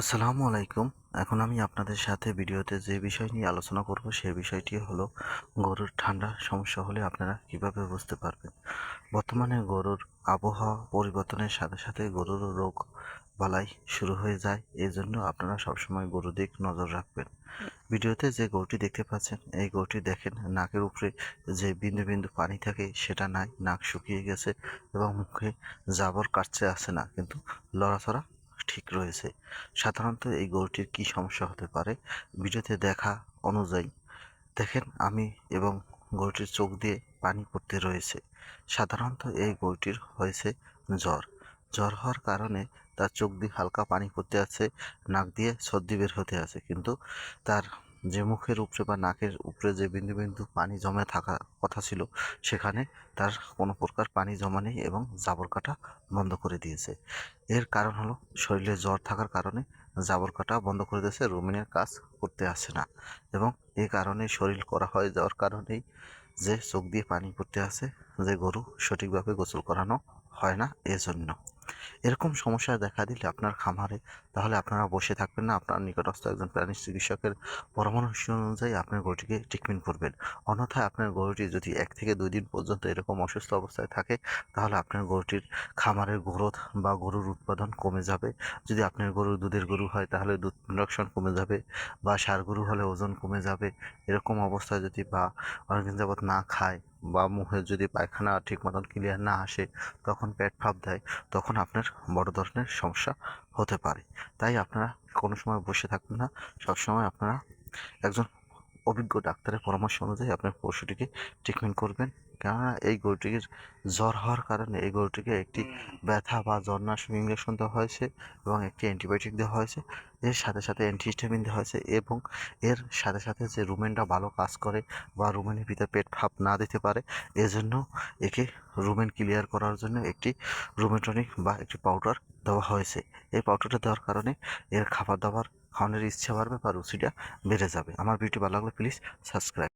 আসসালামু আলাইকুম। এখন আমি আপনাদের সাথে ভিডিওতে যে বিষয় নিয়ে আলোচনা করব সেই বিষয়টি হলো গরুর ঠান্ডা সমস্যা হলে আপনারা কীভাবে বুঝতে পারবেন? বর্তমানে গরুর আবহাওয়া পরিবর্তনের সাথে সাথে গরুর রোগ বালাই শুরু হয়ে যায়। এই জন্য আপনারা সবসময় গরুর দিক নজর রাখবেন। ভিডিওতে যে গরুটি দেখতে পাচ্ছেন, এই গরুটি দেখেন নাকের উপরে যে বিন্দু বিন্দু পানি থাকে, সেটা নাই, নাক শুকিয়ে গেছে এবং মুখে জাবর কাটছে আসে না, কিন্তু লড়াচড়া ঠিক রয়েছে। সাধারণত এই গরুটির কি সমস্যা হতে পারে ভিডিওতে দেখা অনুযায়ী দেখেন আমি এবং গরুটির চোখ দিয়ে পানি পড়তে রয়েছে। সাধারণত এই গরুটির হয়েছে জ্বর। জ্বর হওয়ার কারণে তার চোখ দিয়ে হালকা পানি পড়তে আছে, নাক দিয়ে সর্দি বের হতে আছে। কিন্তু তার যে মুখের উপরে বা নাকের উপরে যে বিন্দু বিন্দু পানি জমে থাকা কথা ছিল, সেখানে তার কোনো প্রকার পানি জমা নেই এবং জাবর কাটা বন্ধ করে দিয়েছে। এর কারণ হলো, শরীরে জ্বর থাকার কারণে জাবর কাটা বন্ধ করে দিয়েছে, রুমিনের কাজ করতে আসে না এবং এই কারণে শরীর করা হয়ে যাওয়ার কারণেই যে চোখ দিয়ে পানি পড়তে আসে, যে গরু সঠিকভাবে গোসল করানো হয় না, এজন্য। এরকম সমস্যা দেখা দিলে আপনার খামারে, তাহলে আপনারা বসে থাকবেন না। আপনার নিকটস্থ একজন প্রাণী চিকিৎসকের পরামর্শ অনুযায়ী আপনার গরুটিকে ট্রিটমেন্ট করবেন। অন্যথায় আপনার গরুটি যদি এক থেকে দুই দিন পর্যন্ত এরকম অসুস্থ অবস্থায় থাকে, তাহলে আপনার গরুটির খামারের গ্রোথ বা গরুর উৎপাদন কমে যাবে। যদি আপনার গরু দুধের গরু হয়, তাহলে দুধ প্রোডাকশন কমে যাবে বা ষাঁড় গরু হলে ওজন কমে যাবে। এরকম অবস্থায় যদি বা অনেকদিন যাবৎ না খায় বা মুখে যদি পায়খানা ঠিক মতন ক্লিয়ার না আসে, তখন পেট ফাঁপ দেয়, তখন আপনার বড় ধরনের সমস্যা হতে পারে। তাই আপনারা কোনো সময় বসে থাকবেন না, সবসময় আপনারা একজন অভিজ্ঞ ডাক্তারের পরামর্শ অনুযায়ী আপনার পশুটিকে ট্রিটমেন্ট করবেন। কেননা এই গরুটির জ্বর হওয়ার কারণে এই গরুটিকে একটি ব্যথা বা জ্বরনাশক ইঞ্জেকশন দেওয়া হয়েছে এবং একটি অ্যান্টিবায়োটিক দেওয়া হয়েছে। এর সাথে সাথে অ্যান্টিহিস্টামিন দেওয়া হয়েছে এবং এর সাথে সাথে যে রুমেনটা ভালো কাজ করে বা রুমেনের ভিতরে পেট ফাপ না দিতে পারে এজন্য একে রুমেন ক্লিয়ার করার জন্য একটি রুমেটনিক বা একটি পাউডার দেওয়া হয়েছে। এই পাউডারটা দেওয়ার কারণে এর খাবার দাবার খাওয়ানোর ইচ্ছা বাড়বে বা রুচিটা বেড়ে যাবে। আমার ভিডিও ভালো লাগলে প্লিজ সাবস্ক্রাইব